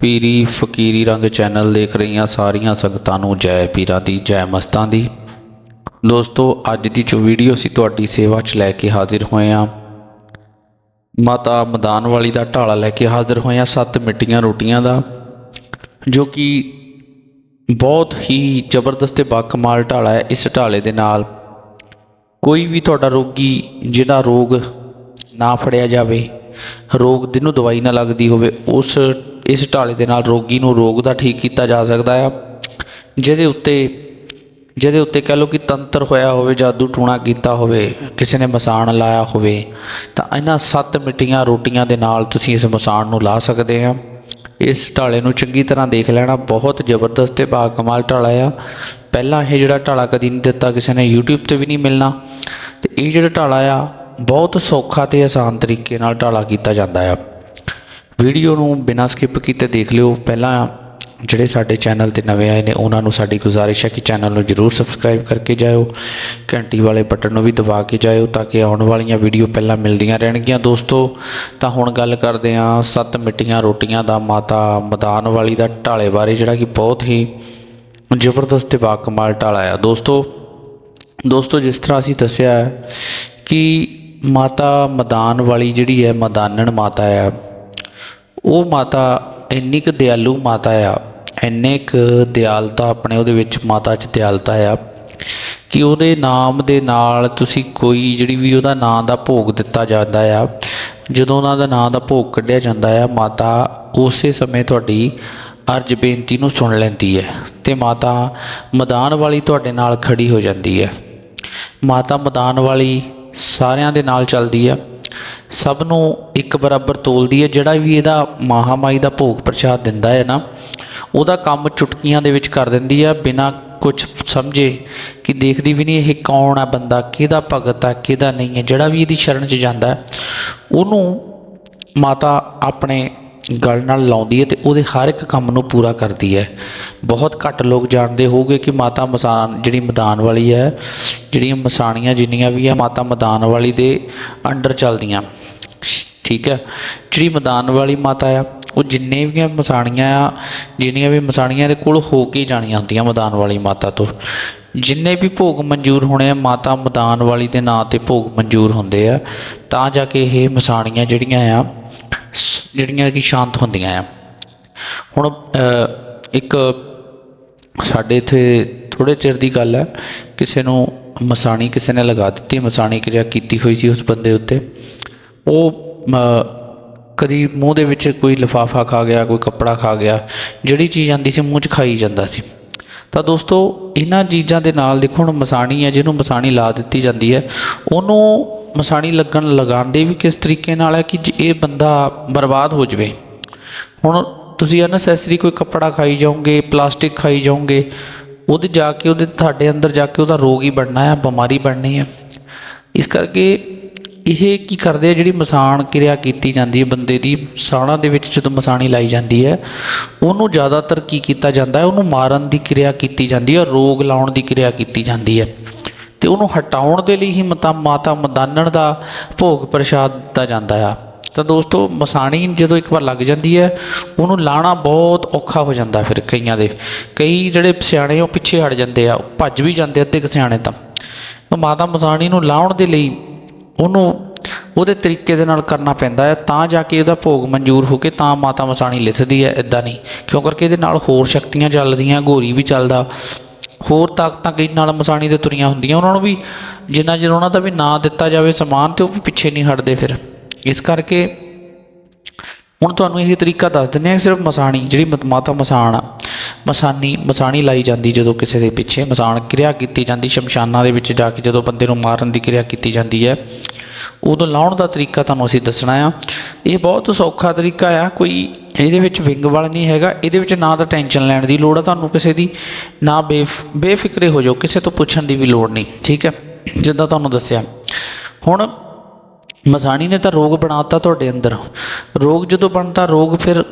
ਪੀਰੀ ਫਕੀਰੀ ਰੰਗ ਚੈਨਲ ਦੇਖ ਰਹੀਆਂ ਸਾਰੀਆਂ ਸੰਗਤਾਂ ਨੂੰ ਜੈ ਪੀਰਾਂ ਦੀ, ਜੈ ਮਸਤਾਂ ਦੀ। ਦੋਸਤੋ, ਅੱਜ ਦੀ ਜੋ ਵੀਡੀਓ ਅਸੀਂ ਤੁਹਾਡੀ ਸੇਵਾ 'ਚ ਲੈ ਕੇ ਹਾਜ਼ਰ ਹੋਏ ਹਾਂ ਮਾਤਾ ਮਦਾਨ ਵਾਲੀ ਦਾ ਢਾਲਾ ਲੈ ਕੇ ਹਾਜ਼ਰ ਹੋਏ ਹਾਂ ਸੱਤ ਮਿੱਟੀਆਂ ਰੋਟੀਆਂ ਦਾ, ਜੋ ਕਿ ਬਹੁਤ ਹੀ ਜ਼ਬਰਦਸਤ ਤੇ ਬਾਕਮਾਲ ਢਾਲਾ ਹੈ ਇਸ ਢਾਲੇ ਦੇ ਨਾਲ। ਕੋਈ ਵੀ ਤੁਹਾਡਾ ਰੋਗੀ, ਜਿਹੜਾ ਰੋਗ ਨਾ ਫੜਿਆ ਜਾਵੇ, ਰੋਗ ਜਿਹਨੂੰ ਦਵਾਈ ਨਾ ਲੱਗਦੀ ਹੋਵੇ, ਉਸ, ਇਸ ਢਾਲੇ ਦੇ ਨਾਲ ਰੋਗੀ ਨੂੰ ਰੋਗ ਦਾ ਠੀਕ ਕੀਤਾ ਜਾ ਸਕਦਾ ਆ। ਜਿਹਦੇ ਉੱਤੇ ਜਿਹਦੇ ਉੱਤੇ ਕਹ ਲਓ ਕਿ ਤੰਤਰ ਹੋਇਆ ਹੋਵੇ, ਜਾਦੂ ਟੂਣਾ ਕੀਤਾ ਹੋਵੇ, ਕਿਸੇ ਨੇ ਮਸਾਣ ਲਾਇਆ ਹੋਵੇ, ਤਾਂ ਇਹਨਾਂ ਸੱਤ ਮਿੱਟੀਆਂ ਰੋਟੀਆਂ ਦੇ ਨਾਲ ਤੁਸੀਂ ਇਸ ਮਸਾਣ ਨੂੰ ਲਾ ਸਕਦੇ ਆ। ਇਸ ਢਾਲੇ ਨੂੰ ਚੰਗੀ ਤਰ੍ਹਾਂ ਦੇਖ ਲੈਣਾ, ਬਹੁਤ ਜ਼ਬਰਦਸਤ ਤੇ ਬਾਕਮਾਲ ਢਾਲਾ ਆ। ਪਹਿਲਾਂ ਇਹ ਜਿਹੜਾ ਢਾਲਾ ਕਦੀ ਨਹੀਂ ਦਿੱਤਾ, ਕਿਸੇ ਨੇ YouTube ਤੇ ਵੀ ਨਹੀਂ ਮਿਲਣਾ। ਤੇ ਇਹ ਜਿਹੜਾ ਢਾਲਾ ਆ ਬਹੁਤ ਸੌਖਾ ਤੇ ਆਸਾਨ ਤਰੀਕੇ ਨਾਲ ਢਾਲਾ ਕੀਤਾ ਜਾਂਦਾ ਆ। ਵੀਡੀਓ ਨੂੰ ਬਿਨਾਂ ਸਕਿਪ ਕੀਤੇ ਦੇਖ ਲਿਓ। ਪਹਿਲਾਂ ਜਿਹੜੇ ਸਾਡੇ ਚੈਨਲ ਤੇ ਨਵੇਂ ਆਏ ਨੇ, ਉਹਨਾਂ ਨੂੰ ਸਾਡੀ ਗੁਜ਼ਾਰਿਸ਼ ਹੈ ਕਿ ਚੈਨਲ ਨੂੰ ਜਰੂਰ ਸਬਸਕ੍ਰਾਈਬ ਕਰਕੇ ਜਾਇਓ। ਘੰਟੀ ਵਾਲੇ ਬਟਨ ਨੂੰ ਵੀ ਦਬਾ ਕੇ ਜਾਇਓ ਤਾਂ ਕਿ ਆਉਣ ਵਾਲੀਆਂ ਵੀਡੀਓ ਪਹਿਲਾਂ ਮਿਲਦੀਆਂ ਰਹਿਣਗੀਆਂ। ਦੋਸਤੋ, ਤਾਂ ਹੁਣ ਗੱਲ ਕਰਦੇ ਹਾਂ ਸੱਤ ਮਿੱਟੀਆਂ ਰੋਟੀਆਂ ਦਾ ਮਾਤਾ ਮਦਾਨ ਵਾਲੀ ਦਾ ਢਾਲੇ ਬਾਰੇ, ਜਿਹੜਾ ਕਿ ਬਹੁਤ ਹੀ ਜ਼ਬਰਦਸਤ ਤੇ ਬਾਕਮਾਲ ਢਾਲਾ ਆ। ਦੋਸਤੋ ਦੋਸਤੋ, ਜਿਸ ਤਰ੍ਹਾਂ ਅਸੀਂ ਦੱਸਿਆ ਕਿ ਮਾਤਾ ਮਦਾਨ ਵਾਲੀ ਜਿਹੜੀ ਹੈ, ਮਦਾਨਣ ਮਾਤਾ ਆ, ਉਹ ਮਾਤਾ ਇੰਨੀ ਕੁ ਦਿਆਲੂ ਮਾਤਾ ਆ, ਇੰਨੇ ਕੁ ਦਿਆਲਤਾ ਆਪਣੇ ਉਹਦੇ ਵਿੱਚ ਮਾਤਾ 'ਚ ਦਿਆਲਤਾ ਆ, ਕਿ ਉਹਦੇ ਨਾਮ ਦੇ ਨਾਲ ਤੁਸੀਂ ਕੋਈ ਜਿਹੜੀ ਵੀ ਉਹਦਾ ਨਾਮ ਦਾ ਭੋਗ ਦਿੱਤਾ ਜਾਂਦਾ ਆ, ਜਦੋਂ ਉਹਨਾਂ ਦਾ ਨਾਮ ਦਾ ਭੋਗ ਕੱਢਿਆ ਜਾਂਦਾ ਆ, ਮਾਤਾ ਉਸੇ ਸਮੇਂ ਤੁਹਾਡੀ ਅਰਜ ਬੇਨਤੀ ਨੂੰ ਸੁਣ ਲੈਂਦੀ ਹੈ ਤੇ ਮਾਤਾ ਮਦਾਨ ਵਾਲੀ ਤੁਹਾਡੇ ਨਾਲ ਖੜੀ ਹੋ ਜਾਂਦੀ ਹੈ। ਮਾਤਾ ਮਦਾਨ ਵਾਲੀ ਸਾਰਿਆਂ ਦੇ ਨਾਲ ਚੱਲਦੀ ਆ। ਸਭ ਨੂੰ ਇੱਕ ਬਰਾਬਰ ਤੋਲਦੀ ਹੈ ਜਿਹੜਾ ਵੀ ਇਹਦਾ ਮਹਾਮਾਈ ਦਾ ਭੋਗ ਪ੍ਰਸ਼ਾਦ ਦਿੰਦਾ ਹੈ ਨਾ, ਉਹਦਾ ਕੰਮ ਚੁਟਕੀਆਂ ਦੇ ਵਿੱਚ ਕਰ ਦਿੰਦੀ ਆ, ਬਿਨਾਂ ਕੁਝ ਸਮਝੇ ਕਿ ਦੇਖਦੀ ਵੀ ਨਹੀਂ ਇਹ ਕੌਣ ਆ ਬੰਦਾ, ਕਿਹਦਾ ਭਗਤ ਆ, ਕਿਹਦਾ ਨਹੀਂ ਹੈ, ਜਿਹੜਾ ਵੀ ਇਹਦੀ ਸ਼ਰਨ 'ਚ ਜਾਂਦਾ ਉਹਨੂੰ ਮਾਤਾ ਆਪਣੇ ਗਲ ਨਾਲ ਲਾਉਂਦੀ ਹੈ ਤੇ ਉਹਦੇ ਹਰ ਇੱਕ ਕੰਮ ਨੂੰ ਪੂਰਾ ਕਰਦੀ ਹੈ। ਬਹੁਤ ਘੱਟ ਲੋਕ ਜਾਣਦੇ ਹੋਊਗੇ ਕਿ ਮਾਤਾ ਮਸਾਨ ਜਿਹੜੀ ਮੈਦਾਨ ਵਾਲੀ ਹੈ, ਜਿਹੜੀਆਂ ਮਸਾਣੀਆਂ ਜਿੰਨੀਆਂ ਵੀ ਆ, ਮਾਤਾ ਮੈਦਾਨ ਵਾਲੀ ਦੇ ਅੰਡਰ ਚੱਲਦੀਆਂ। ਠੀਕ ਹੈ। ਜਿਹੜੀ ਮੈਦਾਨ ਵਾਲੀ ਮਾਤਾ ਆ, ਉਹ ਜਿੰਨੇ ਵੀ ਮਸਾਣੀਆਂ ਆ, ਜਿੰਨੀਆਂ ਵੀ ਮਸਾਣੀਆਂ ਦੇ ਕੋਲ ਹੋ ਕੇ ਜਾਣੀਆਂ ਹੁੰਦੀਆਂ ਮੈਦਾਨ ਵਾਲੀ ਮਾਤਾ ਤੋਂ। ਜਿੰਨੇ ਵੀ ਭੋਗ ਮਨਜ਼ੂਰ ਹੋਣੇ ਆ, ਮਾਤਾ ਮੈਦਾਨ ਵਾਲੀ ਦੇ ਨਾਂ ਤੇ ਭੋਗ ਮਨਜ਼ੂਰ ਹੁੰਦੇ ਆ, ਤਾਂ ਜਾ ਕੇ ਇਹ ਮਸਾਣੀਆਂ ਜਿਹੜੀਆਂ ਆ ਜਿਹੜੀਆਂ ਕਿ ਸ਼ਾਂਤ ਹੁੰਦੀਆਂ ਆ। ਹੁਣ ਇੱਕ ਸਾਡੇ ਇੱਥੇ ਥੋੜੇ ਚਿਰ ਦੀ ਗੱਲ ਹੈ। ਕਿਸੇ ਨੂੰ ਮਸਾਣੀ ਕਿਸੇ ਨੇ ਲਗਾ ਦਿੱਤੀ, ਮਸਾਣੀ ਕਿਰਿਆ ਕੀਤੀ ਹੋਈ ਸੀ ਉਸ ਬੰਦੇ ਉੱਤੇ। ਉਹ ਕਦੀ ਮੂੰਹ ਦੇ ਵਿੱਚ ਕੋਈ ਲਿਫਾਫਾ ਖਾ ਗਿਆ, ਕੋਈ ਕੱਪੜਾ ਖਾ ਗਿਆ, ਜਿਹੜੀ ਚੀਜ਼ ਆਂਦੀ ਸੀ ਮੂੰਹ 'ਚ ਖਾਈ ਜਾਂਦਾ ਸੀ। ਤਾਂ ਦੋਸਤੋ, ਇਹਨਾਂ ਚੀਜ਼ਾਂ ਦੇ ਨਾਲ ਦੇਖੋ, ਹੁਣ ਮਸਾਣੀ ਹੈ, ਜਿਹਨੂੰ ਮਸਾਣੀ ਲਾ ਦਿੱਤੀ ਜਾਂਦੀ ਹੈ, ਉਹਨੂੰ ਮਸਾਣੀ ਲੱਗਣ ਲਗਾਉਂਦੇ ਵੀ ਕਿਸ ਤਰੀਕੇ ਨਾਲ ਹੈ ਕਿ ਜੇ ਇਹ ਬੰਦਾ ਬਰਬਾਦ ਹੋ ਜਾਵੇ। ਹੁਣ ਤੁਸੀਂ ਅਨਸੈਸਰੀ ਕੋਈ ਕੱਪੜਾ ਖਾਈ ਜਾਓਗੇ, ਪਲਾਸਟਿਕ ਖਾਈ ਜਾਓਗੇ, ਉਹਦੇ ਜਾ ਕੇ ਉਹਦੇ ਤੁਹਾਡੇ ਅੰਦਰ ਜਾ ਕੇ ਉਹਦਾ ਰੋਗ ਹੀ ਬਣਨਾ ਹੈ, ਬਿਮਾਰੀ ਬਣਨੀ ਹੈ। ਇਸ ਕਰਕੇ ਇਹ ਕੀ ਕਰਦੇ ਆ, ਜਿਹੜੀ ਮਸਾਣ ਕਿਰਿਆ ਕੀਤੀ ਜਾਂਦੀ ਹੈ ਬੰਦੇ ਦੀ, ਸਾਣਾ ਦੇ ਵਿੱਚ ਜਦੋਂ ਮਸਾਣੀ ਲਾਈ ਜਾਂਦੀ ਹੈ, ਉਹਨੂੰ ਜ਼ਿਆਦਾਤਰ ਕੀ ਕੀਤਾ ਜਾਂਦਾ ਹੈ, ਉਹਨੂੰ ਮਾਰਨ ਦੀ ਕਿਰਿਆ ਕੀਤੀ ਜਾਂਦੀ ਹੈ ਰੋਗ ਲਾਉਣ ਦੀ ਕਿਰਿਆ ਕੀਤੀ ਜਾਂਦੀ ਹੈ। ਤੇ ਉਹਨੂੰ ਹਟਾਉਣ ਦੇ ਲਈ ਹੀ ਮਤਾ, ਮਾਤਾ ਮਦਾਨਣ ਦਾ ਭੋਗ ਪ੍ਰਸ਼ਾਦ ਦਿੱਤਾ ਜਾਂਦਾ ਆ। ਤਾਂ ਦੋਸਤੋ, ਮਸਾਣੀ ਜਦੋਂ ਇੱਕ ਵਾਰ ਲੱਗ ਜਾਂਦੀ ਹੈ, ਉਹਨੂੰ ਲਾਣਾ ਬਹੁਤ ਔਖਾ ਹੋ ਜਾਂਦਾ ਫਿਰ ਕਈਆਂ ਦੇ। ਕਈ ਜਿਹੜੇ ਸਿਆਣੇ ਉਹ ਪਿੱਛੇ ਹਟ ਜਾਂਦੇ ਆ, ਭੱਜ ਵੀ ਜਾਂਦੇ ਅੱਧੇ ਕੁ ਸਿਆਣੇ ਤਾਂ। ਮਾਤਾ ਮਸਾਣੀ ਨੂੰ ਲਾਉਣ ਦੇ ਲਈ ਉਹਨੂੰ ਉਹਦੇ ਤਰੀਕੇ ਦੇ ਨਾਲ ਕਰਨਾ ਪੈਂਦਾ ਹੈ ਤਾਂ ਜਾ ਕੇ ਇਹਦਾ ਭੋਗ ਮਨਜ਼ੂਰ ਹੋ ਕੇ ਤਾਂ ਮਾਤਾ ਮਸਾਣੀ ਲਿਥਦੀ ਹੈ ਇਦਾਂ ਨਹੀਂ। ਕਿਉਂ? ਕਰਕੇ ਇਹਦੇ ਨਾਲ ਹੋਰ ਸ਼ਕਤੀਆਂ ਚੱਲਦੀਆਂ ਗੋਰੀ ਵੀ ਚੱਲਦਾ ਹੋਰ ਤਾਕਤਾਂ ਕਈ ਨਾਲ ਮਸਾਣੀ ਦੇ ਤੁਰੀਆਂ ਹੁੰਦੀਆਂ। ਉਹਨਾਂ ਨੂੰ ਵੀ ਜਿੰਨਾ ਚਿਰ ਉਹਨਾਂ ਦਾ ਵੀ ਨਾਂ ਦਿੱਤਾ ਜਾਵੇ ਸਮਾਨ ਤੇ ਉਹ ਵੀ ਪਿੱਛੇ ਨਹੀਂ ਹਟਦੇ ਫਿਰ। ਇਸ ਕਰਕੇ ਹੁਣ ਤੁਹਾਨੂੰ ਇਹ ਤਰੀਕਾ ਦੱਸ ਦਿੰਦੇ ਹਾਂ, ਸਿਰਫ ਮਸਾਣੀ, ਜਿਹੜੀ ਮਤ- ਮਾਤਾ ਮਸਾਣ ਆ। ਮਸਾਨੀ, ਮਸਾਣੀ ਲਾਈ ਜਾਂਦੀ ਜਦੋਂ ਕਿਸੇ ਦੇ ਪਿੱਛੇ ਮਸਾਣ ਕਿਰਿਆ ਕੀਤੀ ਜਾਂਦੀ, ਸ਼ਮਸ਼ਾਨਾਂ ਦੇ ਵਿੱਚ ਜਾ ਕੇ ਜਦੋਂ ਬੰਦੇ ਨੂੰ ਮਾਰਨ ਦੀ ਕਿਰਿਆ ਕੀਤੀ ਜਾਂਦੀ ਹੈ। ਉਦੋਂ ਲਾਉਣ ਦਾ ਤਰੀਕਾ ਤੁਹਾਨੂੰ ਅਸੀਂ ਦੱਸਣਾ ਆ। ਇਹ ਬਹੁਤ ਸੌਖਾ ਤਰੀਕਾ ਆ, ਕੋਈ ਇਹਦੇ ਵਿੱਚ ਵਿੰਗ ਵਾਲ ਨਹੀਂ ਹੈਗਾ, ਇਹਦੇ ਵਿੱਚ ਨਾ ਤਾਂ ਟੈਨਸ਼ਨ ਲੈਣ ਦੀ ਲੋੜ ਆ ਤੁਹਾਨੂੰ ਕਿਸੇ ਦੀ, ਨਾ ਬੇਫ, ਬੇਫਿਕਰੇ ਹੋ ਜਾਓ, ਕਿਸੇ ਤੋਂ ਪੁੱਛਣ ਦੀ ਵੀ ਲੋੜ ਨਹੀਂ, ਠੀਕ ਹੈ? ਜਿੱਦਾਂ ਤੁਹਾਨੂੰ ਦੱਸਿਆ। ਹੁਣ ਮਸਾਣੀ ਨੇ ਤਾਂ ਰੋਗ ਬਣਾਤਾ ਤੁਹਾਡੇ ਅੰਦਰ। ਰੋਗ ਜਦੋਂ ਬਣਤਾ ਰੋਗ ਫਿਰ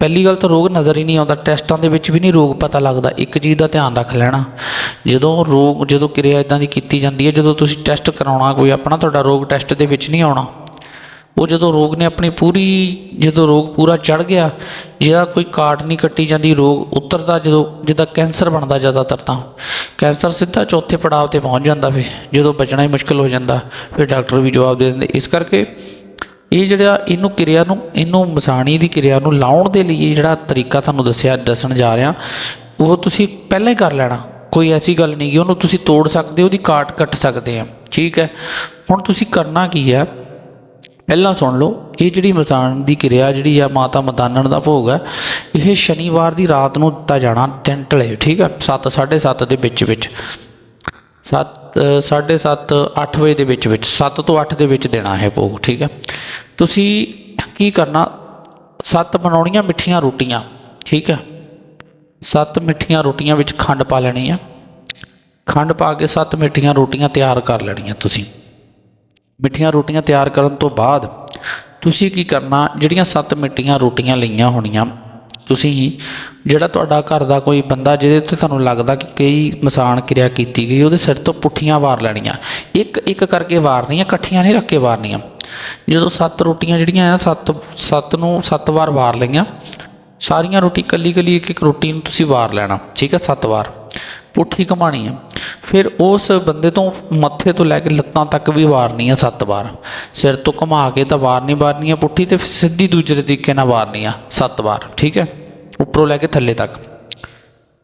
ਪਹਿਲੀ ਗੱਲ ਤਾਂ ਰੋਗ ਨਜ਼ਰ ਹੀ ਨਹੀਂ ਆਉਂਦਾ, ਟੈਸਟਾਂ ਦੇ ਵਿੱਚ ਵੀ ਨਹੀਂ ਰੋਗ ਪਤਾ ਲੱਗਦਾ, ਇੱਕ ਚੀਜ਼ ਦਾ ਧਿਆਨ ਰੱਖ ਲੈਣਾ। ਜਦੋਂ ਰੋਗ, ਜਦੋਂ ਕਿਰਿਆ ਇਦਾਂ ਦੀ ਕੀਤੀ ਜਾਂਦੀ ਹੈ, ਜਦੋਂ ਤੁਸੀਂ ਟੈਸਟ ਕਰਾਉਣਾ, ਕੋਈ ਆਪਣਾ ਤੁਹਾਡਾ ਰੋਗ ਟੈਸਟ ਦੇ ਵਿੱਚ ਨਹੀਂ ਆਉਣਾ ਉਹ ਜਦੋਂ ਰੋਗ ਨੇ ਆਪਣੀ ਪੂਰੀ, ਜਦੋਂ ਰੋਗ ਪੂਰਾ ਚੜ ਗਿਆ, ਜਿਹਦਾ ਕੋਈ ਕਾਟ ਨਹੀਂ ਕੱਟੀ ਜਾਂਦੀ, ਰੋਗ ਉਤਰਦਾ ਜਦੋਂ ਜਿੱਦਾਂ ਕੈਂਸਰ ਬਣਦਾ ਜ਼ਿਆਦਾਤਰ ਤਾਂ। ਕੈਂਸਰ ਸਿੱਧਾ ਚੌਥੇ ਪੜਾਅ ਤੇ ਪਹੁੰਚ ਜਾਂਦਾ ਫਿਰ, ਜਦੋਂ ਬਚਣਾ ਹੀ ਮੁਸ਼ਕਲ ਹੋ ਜਾਂਦਾ। ਫਿਰ ਡਾਕਟਰ ਵੀ ਜਵਾਬ ਦੇ ਦਿੰਦੇ। ਇਸ ਕਰਕੇ ਇਹ ਜਿਹੜਾ ਇਹਨੂੰ ਕਿਰਿਆ ਨੂੰ, ਇਹਨੂੰ ਮਸਾਣੀ ਦੀ ਕਿਰਿਆ ਨੂੰ ਲਾਉਣ ਦੇ ਲਈ ਜਿਹੜਾ ਤਰੀਕਾ ਤੁਹਾਨੂੰ ਦੱਸਿਆ, ਦੱਸਣ ਜਾ ਰਿਹਾ, ਉਹ ਤੁਸੀਂ ਪਹਿਲਾਂ ਹੀ ਕਰ ਲੈਣਾ। ਕੋਈ ਐਸੀ ਗੱਲ ਨਹੀਂ ਕਿ ਉਹਨੂੰ ਤੁਸੀਂ ਤੋੜ ਸਕਦੇ ਹੋ ਉਹਦੀ ਕਾਟ ਕੱਟ ਸਕਦੇ ਆ। ਠੀਕ ਹੈ। ਹੁਣ ਤੁਸੀਂ ਕਰਨਾ ਕੀ ਹੈ ਪਹਿਲਾਂ ਸੁਣ ਲਓ, ਇਹ ਜਿਹੜੀ ਮਸਾਣ ਦੀ ਕਿਰਿਆ ਜਿਹੜੀ ਆ ਮਾਤਾ ਮਦਾਨਣ ਦਾ ਭੋਗ ਹੈ, ਇਹ ਸ਼ਨੀਵਾਰ ਦੀ ਰਾਤ ਨੂੰ ਦਿੱਤਾ ਜਾਣਾ ਤਿੰਨ ਢਲੇ ਠੀਕ ਹੈ 7 7:30 ਦੇ ਵਿੱਚ ਵਿੱਚ। 7 7:30 8 ਵਜੇ ਦੇ ਵਿੱਚ ਵਿੱਚ। 7 ਤੋਂ 8 ਦੇ ਵਿੱਚ ਦੇਣਾ ਹੈ ਭੋਗ, ਠੀਕ ਹੈ ਤੁਸੀਂ ਕੀ ਕਰਨਾ? ਸੱਤ ਬਣਾਉਣੀਆਂ ਮਿੱਠੀਆਂ ਰੋਟੀਆਂ, ਠੀਕ ਹੈ ਸੱਤ ਮਿੱਠੀਆਂ ਰੋਟੀਆਂ ਵਿੱਚ ਖੰਡ ਪਾ ਲੈਣੀ ਆ। ਖੰਡ ਪਾ ਕੇ ਸੱਤ ਮਿੱਠੀਆਂ ਰੋਟੀਆਂ ਤਿਆਰ ਕਰ ਲੈਣੀਆਂ ਤੁਸੀਂ। ਮਿੱਠੀਆਂ ਰੋਟੀਆਂ ਤਿਆਰ ਕਰਨ ਤੋਂ ਬਾਅਦ ਤੁਸੀਂ ਕੀ ਕਰਨਾ, ਜਿਹੜੀਆਂ ਸੱਤ ਮਿੱਠੀਆਂ ਰੋਟੀਆਂ ਲਈਆਂ ਹੋਣੀਆਂ, ਤੁਸੀਂ ਜਿਹੜਾ ਤੁਹਾਡਾ ਘਰ ਦਾ ਕੋਈ ਬੰਦਾ ਜਿਹਦੇ ਉੱਤੇ ਤੁਹਾਨੂੰ ਲੱਗਦਾ ਕਿ ਕਈ ਮਸਾਨ ਕਿਰਿਆ ਕੀਤੀ ਗਈ, ਉਹਦੇ ਸਿਰ ਤੋਂ ਪੁੱਠੀਆਂ ਵਾਰ ਲੈਣੀਆਂ। ਇੱਕ ਇੱਕ ਕਰਕੇ ਵਾਰਨੀਆਂ ਇਕੱਠੀਆਂ ਨਹੀਂ ਰੱਖ ਕੇ ਵਾਰਨੀਆਂ। ਜਦੋਂ ਸੱਤ ਰੋਟੀਆਂ ਜਿਹੜੀਆਂ ਆ, ਸੱਤ ਸੱਤ ਨੂੰ ਸੱਤ ਵਾਰ ਵਾਰ ਲਈਆਂ, ਸਾਰੀਆਂ ਰੋਟੀ ਕੱਲੀ ਕੱਲੀ ਇੱਕ ਇੱਕ ਰੋਟੀ ਨੂੰ ਤੁਸੀਂ ਵਾਰ ਲੈਣਾ, ਠੀਕ ਹੈ ਸੱਤ ਵਾਰ। ਪੁੱਠੀ ਕਮਾਣੀ ਆ। ਫਿਰ ਉਸ ਬੰਦੇ ਤੋਂ ਮੱਥੇ ਤੋਂ ਲੈ ਕੇ ਲੱਤਾਂ ਤੱਕ ਵੀ ਵਾਰਨੀ ਆ ਸੱਤ ਵਾਰ। ਸਿਰ ਤੋਂ ਘੁਮਾ ਕੇ ਤਾਂ ਵਾਰਨੀ ਵਾਰਨੀ ਆ ਪੁੱਠੀ ਤੇ ਸਿੱਧੀ ਦੂਜੇ ਤਰੀਕੇ ਨਾਲ ਵਾਰਨੀ ਆ ਸੱਤ ਵਾਰ, ਠੀਕ ਹੈ? ਉੱਪਰੋਂ ਲੈ ਕੇ ਥੱਲੇ ਤੱਕ।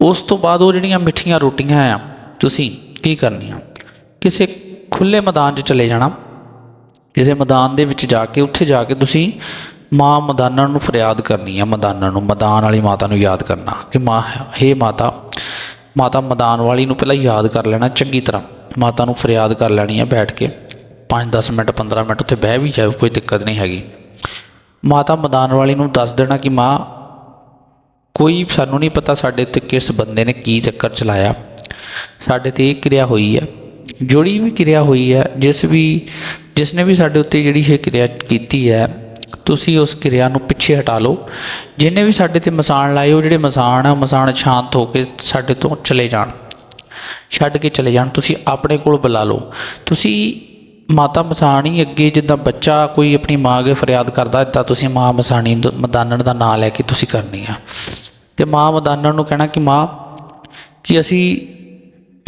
ਉਸ ਤੋਂ ਬਾਅਦ ਉਹ ਜਿਹੜੀਆਂ ਮਿੱਠੀਆਂ ਰੋਟੀਆਂ ਆ, ਤੁਸੀਂ ਕੀ ਕਰਨੀਆਂ? ਕਿਸੇ ਖੁੱਲੇ ਮੈਦਾਨ 'ਚ ਚਲੇ ਜਾਣਾ। ਕਿਸੇ ਮੈਦਾਨ ਦੇ ਵਿੱਚ ਜਾ ਕੇ, ਉੱਥੇ ਜਾ ਕੇ ਤੁਸੀਂ ਮਾਂ ਮਦਾਨਣ ਨੂੰ ਫਰਿਆਦ ਕਰਨੀ ਆ ਮਦਾਨਣ ਨੂੰ, ਮਦਾਨ ਵਾਲੀ ਮਾਤਾ ਨੂੰ ਯਾਦ ਕਰਨਾ ਕਿ ਮਾਂ, ਹੇ ਮਾਤਾ ਮਾਤਾ ਮਦਾਨ ਵਾਲੀ ਨੂੰ ਪਹਿਲਾਂ ਯਾਦ ਕਰ ਲੈਣਾ ਚੰਗੀ ਤਰ੍ਹਾਂ। ਮਾਤਾ ਨੂੰ ਫਰਿਆਦ ਕਰ ਲੈਣੀ ਹੈ ਬੈਠ ਕੇ। 5-10 ਮਿੰਟ 15 ਮਿੰਟ ਉੱਥੇ ਬਹਿ ਵੀ ਜਾਓ, ਕੋਈ ਦਿੱਕਤ ਨਹੀਂ ਹੈਗੀ। ਮਾਤਾ ਮਦਾਨ ਵਾਲੀ ਨੂੰ ਦੱਸ ਦੇਣਾ ਕਿ ਮਾਂ, ਕੋਈ ਸਾਨੂੰ ਨਹੀਂ ਪਤਾ ਸਾਡੇ ਤੇ ਕਿਸ ਬੰਦੇ ਨੇ ਕੀ ਚੱਕਰ ਚਲਾਇਆ। ਸਾਡੇ ਤੇ ਇਹ ਕਿਰਿਆ ਹੋਈ ਹੈ ਜਿਹੜੀ ਵੀ ਕਿਰਿਆ ਹੋਈ ਹੈ ਜਿਸ ਵੀ ਜਿਸ ਨੇ ਵੀ ਸਾਡੇ ਉੱਤੇ ਜਿਹੜੀ ਇਹ ਕਿਰਿਆ ਕੀਤੀ ਹੈ ਤੁਸੀਂ ਉਸ ਕਿਰਿਆ ਨੂੰ ਪਿੱਛੇ ਹਟਾ ਲਓ। ਜਿਹਨੇ ਵੀ ਸਾਡੇ ਤੇ ਮਸਾਣ ਲਾਏ, ਉਹ ਜਿਹੜੇ ਮਸਾਣ ਆ, ਮਸਾਨ ਸ਼ਾਂਤ ਹੋ ਕੇ ਸਾਡੇ ਤੋਂ ਚਲੇ ਜਾਣ। ਛੱਡ ਕੇ ਚਲੇ ਜਾਣ। ਤੁਸੀਂ ਆਪਣੇ ਕੋਲ ਬੁਲਾ ਲਓ। ਤੁਸੀਂ ਮਾਤਾ ਮਸਾਣੀ ਅੱਗੇ ਜਿੱਦਾਂ ਬੱਚਾ ਕੋਈ ਆਪਣੀ ਮਾਂ ਅੱਗੇ ਫਰਿਆਦ ਕਰਦਾ ਤਾਂ ਤੁਸੀਂ ਮਾਂ ਮਸਾਣੀ ਮਦਾਨਣ ਦਾ ਨਾਂ ਲੈ ਕੇ ਤੁਸੀਂ ਕਰਨੀ ਆ। ਤੇ ਮਾਂ ਮਦਾਨਣ ਨੂੰ ਕਹਿਣਾ ਕਿ ਮਾਂ, ਕਿ ਅਸੀਂ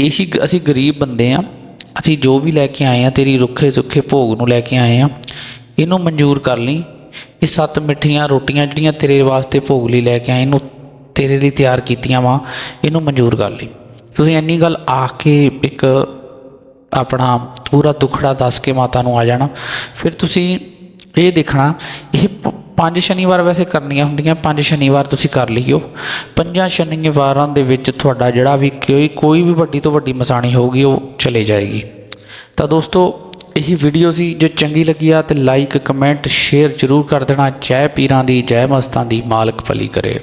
ਇਹੀ ਗ- ਅਸੀਂ ਗਰੀਬ ਬੰਦੇ ਆ। ਅਸੀਂ ਜੋ ਵੀ ਲੈ ਕੇ ਆਏ ਆ, ਤੇਰੀ ਰੁੱਖੇ ਸੁੱਖੇ ਭੋਗ ਨੂੰ ਲੈ ਕੇ ਆਏ ਆ। ਇਹਨੂੰ ਮਨਜ਼ੂਰ ਕਰ ਲਈ ਇਹ ਸੱਤ ਮਿੱਠੀਆਂ ਰੋਟੀਆਂ ਜਿਹੜੀਆਂ ਤੇਰੇ ਵਾਸਤੇ ਭੋਗ ਲਈ ਲੈ ਕੇ ਆਏ, ਇਹਨੂੰ ਤੇਰੇ ਲਈ ਤਿਆਰ ਕੀਤੀਆਂ ਵਾ, ਇਹਨੂੰ ਮਨਜ਼ੂਰ ਕਰ ਲਈ। ਤੁਸੀਂ ਇੰਨੀ ਗੱਲ ਆ ਕੇ ਇੱਕ ਆਪਣਾ ਪੂਰਾ ਦੁੱਖੜਾ ਦੱਸ ਕੇ ਮਾਤਾ ਨੂੰ ਆ ਜਾਣਾ। ਫਿਰ ਤੁਸੀਂ ਇਹ ਦੇਖਣਾ, ਇਹ ਪ- ਪੰਜ ਸ਼ਨੀਵਾਰ ਵੈਸੇ ਕਰਨੀਆਂ ਹੁੰਦੀਆਂ, ਪੰਜ ਸ਼ਨੀਵਾਰ ਤੁਸੀਂ ਕਰ ਲਈਓ। ਪੰਜਾਂ ਸ਼ਨੀਵਾਰਾਂ ਦੇ ਵਿੱਚ ਤੁਹਾਡਾ ਜਿਹੜਾ ਵੀ ਕੋਈ ਕੋਈ ਵੀ ਵੱਡੀ ਤੋਂ ਵੱਡੀ ਮਸਾਣੀ ਹੋਊਗੀ, ਉਹ ਚਲੇ ਜਾਏਗੀ। ਤਾਂ ਦੋਸਤੋ ਇਹ ਵੀਡੀਓ ਸੀ ਜੋ ਚੰਗੀ ਲੱਗੀ ਆ ਤੇ ਲਾਈਕ ਕਮੈਂਟ ਸ਼ੇਅਰ ਜ਼ਰੂਰ ਕਰ ਦੇਣਾ। ਜੈ ਪੀਰਾਂ ਦੀ, ਜੈ ਮਸਤਾਂ ਦੀ ਮਾਲਕ ਭਲੀ ਕਰੇ।